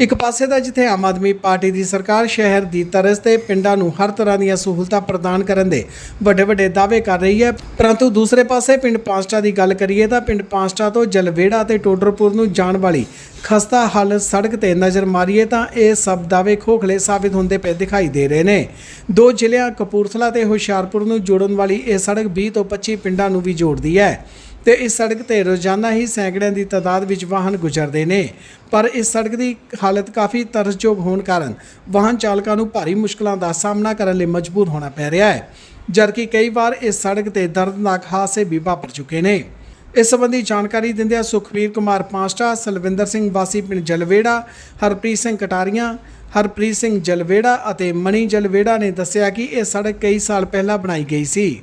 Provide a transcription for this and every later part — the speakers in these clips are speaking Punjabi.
ਇੱਕ ਪਾਸੇ ਦਾ ਜਿੱਥੇ ਆਮ ਆਦਮੀ ਪਾਰਟੀ ਦੀ ਸਰਕਾਰ ਸ਼ਹਿਰ ਦੀ ਤਰਜ਼ ਤੇ ਪਿੰਡਾਂ ਨੂੰ ਹਰ ਤਰ੍ਹਾਂ ਦੀਆਂ ਸਹੂਲਤਾਂ ਪ੍ਰਦਾਨ ਕਰਨ ਦੇ ਵੱਡੇ ਵੱਡੇ ਦਾਅਵੇ ਕਰ ਰਹੀ ਹੈ, ਪਰੰਤੂ ਦੂਸਰੇ ਪਾਸੇ ਪਿੰਡ ਪਾਂਸਟਾ ਦੀ ਗੱਲ ਕਰੀਏ ਤਾਂ ਪਿੰਡ ਪਾਂਸਟਾ ਤੋਂ ਜਲਵੇੜਾ ਤੇ ਟੋਡਰਪੁਰ ਨੂੰ ਜਾਣ ਵਾਲੀ ਖਸਤਾ ਹਾਲਤ ਸੜਕ ਤੇ ਨਜ਼ਰ ਮਾਰੀਏ ਤਾਂ ਇਹ ਸਭ ਦਾਅਵੇ ਖੋਖਲੇ ਸਾਬਿਤ ਹੁੰਦੇ ਪਏ ਦਿਖਾਈ ਦੇ ਰਹੇ ਨੇ। ਦੋ ਜ਼ਿਲ੍ਹਿਆਂ ਕਪੂਰਥਲਾ ਤੇ ਹੁਸ਼ਿਆਰਪੁਰ ਨੂੰ ਜੋੜਨ ਵਾਲੀ ਇਹ ਸੜਕ 20 ਤੋਂ 25 ਪਿੰਡਾਂ ਨੂੰ ਵੀ ਜੋੜਦੀ ਹੈ। ਤੇ ਇਸ ਸੜਕ ਤੇ ਰੋਜ਼ਾਨਾ ਹੀ ਸੈਂਕੜਿਆਂ ਦੀ ਤਾਦਾਦ ਵਿੱਚ ਵਾਹਨ ਗੁਜ਼ਰਦੇ ਨੇ। ਪਰ ਇਸ ਸੜਕ ਦੀ ਹਾਲਤ ਕਾਫੀ ਤਰਸਯੋਗ ਹੋਣ ਕਾਰਨ ਵਾਹਨ ਚਾਲਕਾਂ ਨੂੰ ਭਾਰੀ ਮੁਸ਼ਕਲਾਂ ਦਾ ਸਾਹਮਣਾ ਕਰਨ ਲਈ ਮਜਬੂਰ ਹੋਣਾ ਪੈ ਰਿਹਾ ਹੈ, ਜਦਕਿ ਕਈ ਵਾਰ ਇਸ ਸੜਕ ਤੇ ਦਰਦਨਾਕ ਹਾਦਸੇ ਵੀ ਵਾਪਰ ਚੁੱਕੇ ਨੇ। ਇਸ ਸੰਬੰਧੀ ਜਾਣਕਾਰੀ ਦਿੰਦਿਆਂ ਸੁਖਵੀਰ ਕੁਮਾਰ ਪਾਂਸਟਾ, ਸਲਵਿੰਦਰ ਸਿੰਘ ਵਾਸੀ ਪਿੰਡ ਜਲਵੇੜਾ, ਹਰਪ੍ਰੀਤ ਸਿੰਘ ਕਟਾਰੀਆਂ, ਹਰਪ੍ਰੀਤ ਸਿੰਘ ਜਲਵੇੜਾ ਅਤੇ ਮਣੀ ਜਲਵੇੜਾ ਨੇ ਦੱਸਿਆ ਕਿ ਇਹ ਸੜਕ ਕਈ ਸਾਲ ਪਹਿਲਾਂ ਬਣਾਈ ਗਈ ਸੀ।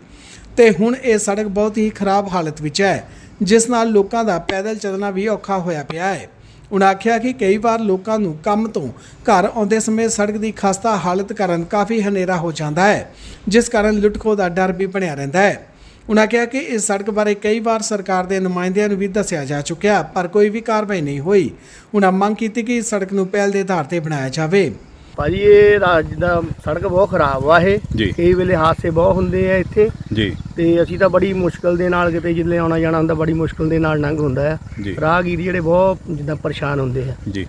ਤੇ ਹੁਣ ਇਹ ਸੜਕ ਬਹੁਤ ਹੀ ਖਰਾਬ ਹਾਲਤ ਵਿੱਚ ਹੈ, ਜਿਸ ਨਾਲ ਲੋਕਾਂ ਦਾ ਪੈਦਲ ਚੱਲਣਾ ਵੀ ਔਖਾ ਹੋਇਆ ਪਿਆ ਹੈ। ਉਹਨਾਂ ਆਖਿਆ ਕਿ ਕਈ ਵਾਰ ਲੋਕਾਂ ਨੂੰ ਕੰਮ ਤੋਂ ਘਰ ਆਉਂਦੇ ਸਮੇਂ ਸੜਕ ਦੀ ਖਸਤਾ ਹਾਲਤ ਕਾਰਨ ਕਾਫੀ ਹਨੇਰਾ ਹੋ ਜਾਂਦਾ ਹੈ, ਜਿਸ ਕਾਰਨ ਲੁੱਟਖੋ ਦਾ ਡਰ ਵੀ ਬਣਿਆ ਰਹਿੰਦਾ ਹੈ। ਉਹਨਾਂ ਕਿਹਾ ਕਿ ਇਸ ਸੜਕ ਬਾਰੇ ਕਈ ਵਾਰ ਸਰਕਾਰ ਦੇ ਨੁਮਾਇੰਦਿਆਂ ਨੂੰ ਵੀ ਦੱਸਿਆ ਜਾ ਚੁੱਕਿਆ, ਪਰ ਕੋਈ ਵੀ ਕਾਰਵਾਈ ਨਹੀਂ ਹੋਈ। ਉਹਨਾਂ ਮੰਗ ਕੀਤੀ ਕਿ ਇਸ ਸੜਕ ਨੂੰ ਪਹਿਲ ਦੇ ਆਧਾਰ ਤੇ ਬਣਾਇਆ ਜਾਵੇ। ਭਾਜੀ ਇਹ ਰਾਜ ਦਾ ਸੜਕ ਬਹੁਤ ਖਰਾਬ ਆ ਇਹ। ਜੀ। ਕਈ ਵੇਲੇ ਹਾਦਸੇ ਬਹੁਤ ਹੁੰਦੇ ਆ ਇੱਥੇ। ਜੀ। ਤੇ ਅਸੀਂ ਤਾਂ ਬੜੀ ਮੁਸ਼ਕਲ ਦੇ ਨਾਲ ਕਿਤੇ ਜਿੱਲੇ ਆਉਣਾ ਜਾਣਾ ਹੁੰਦਾ ਬੜੀ ਮੁਸ਼ਕਲ ਦੇ ਨਾਲ ਲੰਘ ਹੁੰਦਾ ਆ। ਜੀ। ਰਾਹਗੀਰ ਜਿਹੜੇ ਬਹੁਤ ਜਿੱਦਾਂ ਪਰੇਸ਼ਾਨ ਹੁੰਦੇ ਆ। ਜੀ।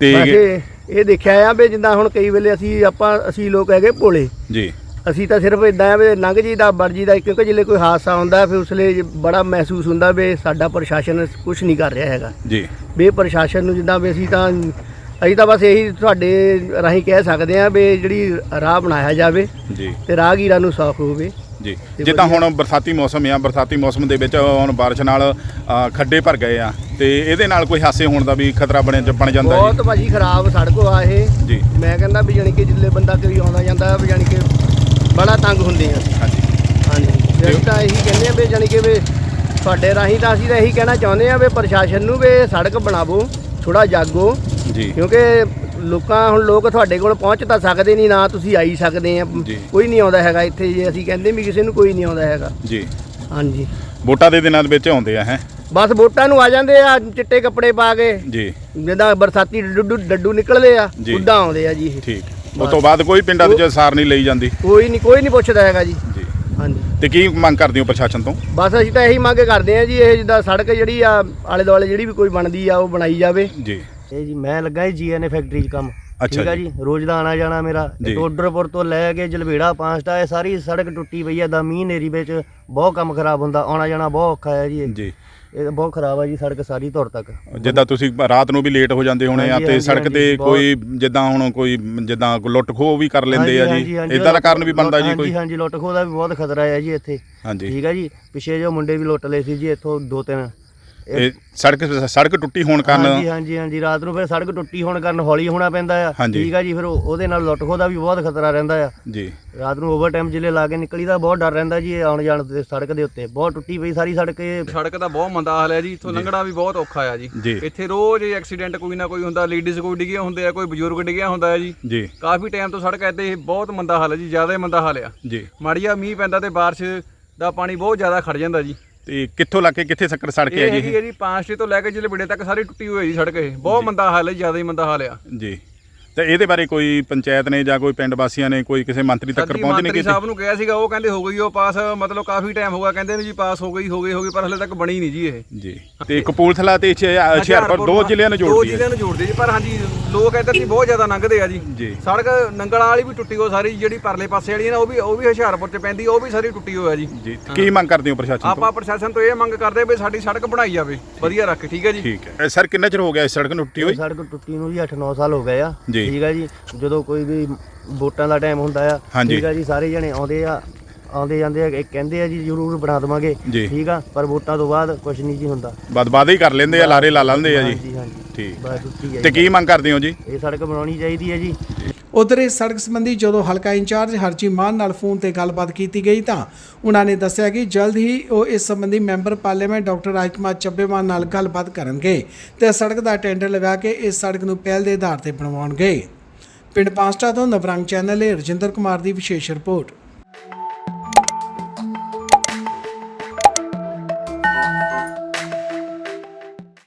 ਤੇ ਵੈਸੇ ਇਹ ਦੇਖਿਆ ਆ ਵੀ ਜਿੱਦਾਂ ਹੁਣ ਕਈ ਵੇਲੇ ਅਸੀਂ ਆਪਾਂ ਅਸੀਂ ਲੋਕ ਹੈਗੇ ਭੋਲੇ। ਜੀ। ਅਸੀਂ ਤਾਂ ਸਿਰਫ ਇਦਾਂ ਆ ਵੀ ਲੰਘ ਜੀ ਦਾ ਵੜ ਜੀ ਦਾ ਕਿਉਂਕਿ ਜਿੱਲੇ ਕੋਈ ਹਾਦਸਾ ਹੁੰਦਾ ਫਿਰ ਉਸ ਲਈ ਬੜਾ ਮਹਿਸੂਸ ਹੁੰਦਾ ਵੀ ਸਾਡਾ ਪ੍ਰਸ਼ਾਸਨ ਕੁਝ ਨਹੀਂ ਕਰ ਰਿਹਾ ਹੈਗਾ। ਜੀ। ਵੀ ਪ੍ਰਸ਼ਾਸਨ ਨੂੰ ਜਿੱਦਾਂ ਵੀ ਅਸੀਂ ਤਾਂ ਅਸੀਂ ਤਾਂ ਬਸ ਇਹੀ ਤੁਹਾਡੇ ਰਾਹੀਂ ਕਹਿ ਸਕਦੇ ਆ ਵੀ ਜਿਹੜੀ ਰਾਹ ਬਣਾਇਆ ਜਾਵੇ ਜੀ। ਤੇ ਰਾਹਗੀਰਾਂ ਨੂੰ ਸੌਖ ਹੋਵੇ। ਜੀ। ਜਿੱਦਾਂ ਹੁਣ ਬਰਸਾਤੀ ਮੌਸਮ ਆ ਬਰਸਾਤੀ ਮੌਸਮ ਦੇ ਵਿੱਚ ਹੁਣ ਬਾਰਿਸ਼ ਨਾਲ ਖੱਡੇ ਭਰ ਗਏ ਆ ਤੇ ਇਹਦੇ ਨਾਲ ਕੋਈ ਹਾਸੇ ਹੋਣ ਦਾ ਵੀ ਖਤਰਾ ਬਣ ਬਣ ਜਾਂਦਾ ਬਹੁਤ ਭਾਜੀ ਖਰਾਬ ਸੜਕ ਆ ਇਹ। ਜੀ। ਮੈਂ ਕਹਿੰਦਾ ਵੀ ਜਾਣੀ ਕਿ ਜਿੱਲੇ ਬੰਦਾ ਕੋਈ ਆਉਂਦਾ ਜਾਂਦਾ ਵੀ ਜਾਣੀ ਕਿ ਬੜਾ ਤੰਗ ਹੁੰਦੇ ਆ। ਜੀ ਹਾਂਜੀ। ਹਾਂਜੀ ਅਸੀਂ ਤਾਂ ਇਹੀ ਕਹਿੰਦੇ ਆ ਵੀ ਜਾਣੀ ਕਿ ਵੀ ਤੁਹਾਡੇ ਰਾਹੀਂ ਤਾਂ ਅਸੀਂ ਤਾਂ ਇਹੀ ਕਹਿਣਾ ਚਾਹੁੰਦੇ ਆ ਵੀ ਪ੍ਰਸ਼ਾਸਨ ਨੂੰ ਵੀ ਸੜਕ ਬਣਾਵੋ ਥੋੜਾ ਜਾਗੋ। ਜੀ। ਕਿਉਂਕਿ ਲੋਕਾਂ ਹੁਣ ਲੋਕ ਤੁਹਾਡੇ ਕੋਲ ਪਹੁੰਚ ਤਾਂ ਸਕਦੇ ਨਹੀਂ ਨਾ ਤੁਸੀਂ ਆਈ ਸਕਦੇ ਆ। ਜੀ। ਕੋਈ ਨਹੀਂ ਆਉਂਦਾ ਹੈਗਾ ਇੱਥੇ ਜੇ ਅਸੀਂ ਕਹਿੰਦੇ ਵੀ ਕਿਸੇ ਨੂੰ ਕੋਈ ਨਹੀਂ ਆਉਂਦਾ ਹੈਗਾ। ਜੀ। ਹਾਂਜੀ। ਵੋਟਾਂ ਦੇ ਦਿਨਾਂ ਦੇ ਵਿੱਚ ਆਉਂਦੇ ਆ ਹੈ? ਬਸ ਵੋਟਾਂ ਨੂੰ ਆ ਜਾਂਦੇ ਆ ਚਿੱਟੇ ਕੱਪੜੇ ਪਾ ਕੇ। ਜੀ। ਜਿੱਦਾਂ ਬਰਸਾਤੀ ਡੱਡੂ ਡੱਡੂ ਨਿਕਲਦੇ ਆ ਜੀ। ਉਦਾਂ ਆਉਂਦੇ ਆ ਜੀ ਇਹ। ਠੀਕ। ਉਸ ਤੋਂ ਬਾਅਦ ਕੋਈ ਪਿੰਡਾਂ ਦੇ ਵਿੱਚ ਸਾਰ ਨਹੀਂ ਲਈ ਜਾਂਦੀ। ਕੋਈ ਨਹੀਂ ਕੋਈ ਨਹੀਂ ਪੁੱਛਦਾ ਹੈਗਾ ਜੀ। ਜੀ। ਹਾਂਜੀ। ਤੇ ਕੀ ਮੰਗ ਕਰਦੇ ਹੋ ਪ੍ਰਸ਼ਾਸਨ ਤੋਂ? ਬਸ ਅਸੀਂ ਤਾਂ ਇਹੀ ਮੰਗ ਕਰਦੇ ਆ ਜੀ ਇਹ ਜਿੱਦਾਂ ਸੜਕ ਜਿਹੜੀ ਆ ਆਲੇ ਦੁਆਲੇ ਜਿਹੜੀ ਵੀ ਕੋਈ ਬਣਦੀ ਆ ਉਹ ਬਣਾਈ ਜਾਵੇ। ਜੀ। ਇਹ ਜੀ ਮੈਂ ਲੱਗਾ ਜੀ ਜੀਐਨਏ ਫੈਕਟਰੀ 'ਚ ਕੰਮ। ਠੀਕ ਆ ਜੀ। ਰੋਜ਼ ਦਾ ਆਣਾ ਜਾਣਾ ਮੇਰਾ। ਟੋਡਰਪੁਰ ਤੋਂ ਲੈ ਕੇ ਜਲਵੇੜਾ ਪਾਂਸਟਾ ਇਹ ਸਾਰੀ ਸੜਕ ਟੁੱਟੀ ਪਈ ਆ ਦਾ ਮੀਂਹ ਨੇਰੀ ਵਿੱਚ ਬਹੁਤ ਕੰਮ ਖਰਾਬ ਹੁੰਦਾ ਆਉਣਾ ਜਾਣਾ ਬਹੁਤ ਔਖਾ ਹੈ ਜੀ। ਇਹ ਜੀ। ਇਹ ਬਹੁਤ ਖਰਾਬ ਆ ਜੀ ਸੜਕ ਸਾਰੀ ਧੁਰ ਤੱਕ। ਜਿੱਦਾਂ ਤੁਸੀਂ ਰਾਤ ਨੂੰ ਵੀ ਲੇਟ ਹੋ ਜਾਂਦੇ ਹੋਣੇ ਆ ਤੇ ਸੜਕ ਤੇ ਕੋਈ ਜਿੱਦਾਂ ਹੁਣ ਕੋਈ ਜਿੱਦਾਂ ਲੁੱਟ ਖੋਹ ਵੀ ਕਰ ਲੈਂਦੇ ਆ ਜੀ। ਇਦਾਂ ਦਾ ਕਾਰਨ ਵੀ ਬਣਦਾ ਜੀ ਕੋਈ? ਹਾਂਜੀ ਲੁੱਟ ਖੋਹ ਦਾ ਵੀ ਬਹੁਤ ਖਤਰਾ ਹੈ ਜੀ ਇੱਥੇ। ਹਾਂਜੀ। ਠੀਕ ਹੈ ਜੀ ਪਿੱਛੇ ਜੋ ਮੁੰਡੇ ਵੀ ਲੁੱਟ ਲਏ ਸੀ ਜੀ ਇੱਥੋਂ ਦੋ ਤਿੰਨ ਇਹ- ਇਹ ਸੜਕ ਸੜਕ ਟੁੱਟੀ ਹੋਣ ਹਾਂਜੀ ਕਾਰਨ ਹਾਂਜੀ ਹਾਂਜੀ ਰਾਤ ਨੂੰ ਫਿਰ ਸੜਕ ਟੁੱਟੀ ਹੋਣ ਕਾਰਨ ਹੌਲੀ ਹੋਣਾ ਪੈਂਦਾ ਆ। ਹਾਂਜੀ। ਠੀਕ ਆ ਜੀ ਫਿਰ ਉਹ- ਉਹਦੇ ਨਾਲ ਲੁੱਟ ਖੋਹ ਦਾ ਵੀ ਬਹੁਤ ਖਤਰਾ ਰਹਿੰਦਾ ਆ। ਜੀ। ਰਾਤ ਨੂੰ ਓਵਰ ਟਾਈਮ ਜਿਲੇ ਲਾ ਕੇ ਨਿਕਲੀ ਦਾ ਬਹੁਤ ਡਰ ਰਹਿੰਦਾ ਜੀ ਇਹ ਆਉਣ ਜਾਣ ਦੇ ਸੜਕ ਦੇ ਉੱਤੇ। ਬਹੁਤ ਟੁੱਟੀ ਪਈ ਸਾਰੀ ਸੜਕ ਇਹ। ਸੜਕ ਦਾ ਬਹੁਤ ਮੰਦਾ ਹਾਲ ਹੈ ਜੀ ਇੱਥੋਂ ਲੰਘਣਾ ਵੀ ਬਹੁਤ ਔਖਾ ਆ ਜੀ। ਜੀ। ਇੱਥੇ ਰੋਜ਼ ਐਕਸੀਡੈਂਟ ਕੋਈ ਨਾ ਕੋਈ ਹੁੰਦਾ ਲੇਡੀਜ਼ ਕੋਈ ਡਿੱਗਿਆ ਹੁੰਦੇ ਆ ਕੋਈ ਬਜ਼ੁਰਗ ਡਿੱਗਿਆ ਹੁੰਦਾ ਹੈ ਜੀ। ਜੀ। ਕਾਫੀ ਟਾਈਮ ਤੋਂ ਸੜਕ ਇੱਥੇ ਬਹੁਤ ਮੰਦਾ ਹਾਲ ਹੈ ਜੀ ਜ਼ਿਆਦਾ ਹੀ ਮੰਦਾ ਹਾਲ ਆ। ਜੀ। ਮਾੜੀਆ ਮੀਂਹ ਪੈਂਦਾ ਤੇ ਬਾਰਿਸ਼ ਦਾ ਪਾਣੀ ਬਹੁਤ ਜ਼ਿਆਦਾ ਖੜ ਜਾਂਦਾ ਜੀ। ਤੇ ਕਿੱਥੋਂ ਲੱਗ ਕੇ ਕਿੱਥੇ ਸੱਕਰ ਸੜਕ ਹੈ ਇਹ ਜੀ ਹੈਗੀ ਹੈ ਜੀ ਪਾਂਚਟੇ ਤੋਂ ਲੈ ਕੇ ਜ਼ਿਲ੍ਹੇ ਬਿੜੇ ਤੱਕ ਸਾਰੀ ਟੁੱਟੀ ਹੋਈ ਹੈ ਜੀ ਸੜਕ ਇਹ। ਬਹੁਤ ਮੰਦਾ ਹਾਲ ਹੈ ਜ਼ਿਆਦਾ ਹੀ ਮੰਦਾ ਹਾਲ ਆ? ਜੀ। ਤੇ ਇਹਦੇ ਬਾਰੇ ਕੋਈ ਪੰਚਾਇਤ ਨੇ ਜਾਂ ਕੋਈ ਪਿੰਡ ਵਾਸੀਆਂ ਨੇ ਕੋਈ ਕਿਸੇ ਮੰਤਰੀ ਤੱਕ ਸਾਡੀ ਪਹੁੰਚ ਨਹੀਂ ਮੰਤਰੀ ਕੀਤੀ? ਸਾਹਿਬ ਨੂੰ ਕਿਹਾ ਸੀਗਾ ਉਹ ਕਹਿੰਦੇ ਹੋ ਗਈ ਉਹ ਪਾਸ ਮਤਲਬ ਕਾਫੀ ਟਾਈਮ ਹੋ ਗਿਆ ਕਹਿੰਦੇ ਨੇ ਜੀ ਪਾਸ ਹੋ ਗਈ ਹੋ ਗਈ ਹੋ ਗਈ ਪਰ ਹਲੇ ਤੱਕ ਬਣੀ ਨਹੀਂ ਜੀ ਇਹ। ਜੀ। ਤੇ ਕਪੂਰਥਲਾ ਤੇ ਹੁਸ਼ਿ- ਹੁਸ਼ਿਆਰਪੁਰ ਦੋ ਜ਼ਿਲ੍ਹਿਆਂ ਨੂੰ ਦੋ ਜੋੜਦੀ ਹੈ। ਜ਼ਿਲ੍ਹਿਆਂ ਨੂੰ ਜੋੜਦੀ ਜੀ ਪਰ ਹਾਂਜੀ ਲੋਕ ਇੱਧਰ ਦੀ ਬਹੁਤ ਜ਼ਿਆਦਾ ਲੰਘਦੇ ਆ ਜੀ। ਜੀ। ਸੜਕ ਨੰਗਲਾਂ ਵਾਲੀ ਵੀ ਟੁੱਟੀ ਹੋ ਸਾਰੀ ਜਿਹੜੀ ਪਰਲੇ ਪਾਸੇ ਵਾਲੀ ਹੈ ਨਾ ਉਹ ਵੀ ਉਹ ਵੀ ਹੁਸ਼ਿਆਰਪੁਰ ਚ ਪੈਂਦੀ ਉਹ ਵੀ ਸਾਰੀ ਟੁੱਟੀ ਹੋਇਆ ਜੀ। ਕੀ ਮੰਗ ਕਰਦੇ ਹੋ ਪ੍ਰਸ਼ਾਸਨ ਤੋਂ? ਆਪਾਂ ਪ੍ਰਸ਼ਾਸਨ ਤੋਂ ਇਹ ਮੰਗ ਕਰਦੇ ਵੀ ਸਾਡੀ ਸੜਕ ਬਣਾਈ ਜਾਵੇ ਵਧੀਆ ਰੱਖ ਠੀਕ ਹੈ ਜੀ? ਠੀਕ ਹੈ। ਸਰ ਕਿੰਨਾ ਚਿਰ ਹੋ ਗਿਆ ਇਸ ਸੜਕ ਨੂੰ ਟੁੱਟੀ ਹੋਈ? ਸੜਕ ਟੁੱਟੀ ਨੂੰ ਜੀ 8-9 ਸਾਲ ਹੋ ਗਏ ਆ। ਜੀ। ਠੀਕ ਆ ਜੀ। ਜਦੋਂ ਕੋਈ ਵੀ ਵੋਟਾਂ ਦਾ ਟਾਈਮ ਹੁੰਦਾ ਆ ਹਾਂਜੀ। ਠੀਕ ਆ ਜੀ ਸਾਰੇ ਜਣੇ ਆਉਂਦੇ ਆ ਆਉਂਦੇ ਜਾਂਦੇ ਆ ਇਹ ਕਹਿੰਦੇ ਆ ਜੀ ਜ਼ਰੂਰ ਬਣਾ ਦੇਵਾਂਗੇ। ਜੀ। ਠੀਕ ਆ? ਪਰ ਵੋਟਾਂ ਤੋਂ ਬਾਅਦ ਕੁਝ ਨਹੀਂ ਜੀ ਹੁੰਦਾ। ਬਦਬਾਦ ਹੀ ਕਰ ਲੈਂਦੇ ਆ ਲਾਰੇ ਲਾ ਲੈਂਦੇ ਆ ਜੀ। ਹਾਂਜੀ ਹਾਂਜੀ। ਠੀਕ। ਬਸ ਤੇ ਜੀ। ਕੀ ਮੰਗ ਕਰਦੇ ਹੋ ਜੀ? ਇਹ ਸੜਕ ਬਣਾਉਣੀ ਚਾਹੀਦੀ ਹੈ ਜੀ। ਉਧਰ ਇਸ ਸੜਕ ਸੰਬੰਧੀ ਜਦੋਂ ਹਲਕਾ ਇੰਚਾਰਜ ਹਰਜੀ ਮਾਨ ਨਾਲ ਫੋਨ ਤੇ ਗੱਲਬਾਤ ਕੀਤੀ ਗਈ ਤਾਂ ਉਹਨਾਂ ਨੇ ਦੱਸਿਆ ਕਿ ਜਲਦ ਹੀ ਉਹ ਇਸ ਸੰਬੰਧੀ member parliament doctor Rajkumar Chabbewal ਨਾਲ ਗੱਲਬਾਤ ਕਰਨਗੇ ਤੇ ਸੜਕ ਦਾ ਟੈਂਡਰ ਲਗਾ ਕੇ ਇਸ ਸੜਕ ਨੂੰ ਪਹਿਲ ਦੇ ਆਧਾਰ ਤੇ ਬਣਵਾਉਣਗੇ। ਪਿੰਡ ਪਾਂਸਟਾ ਤੋਂ ਨਵਰੰਗ ਚੈਨਲ ਲਈ ਰਜਿੰਦਰ ਕੁਮਾਰ ਦੀ ਵਿਸ਼ੇਸ਼ ਰਿਪੋਰਟ।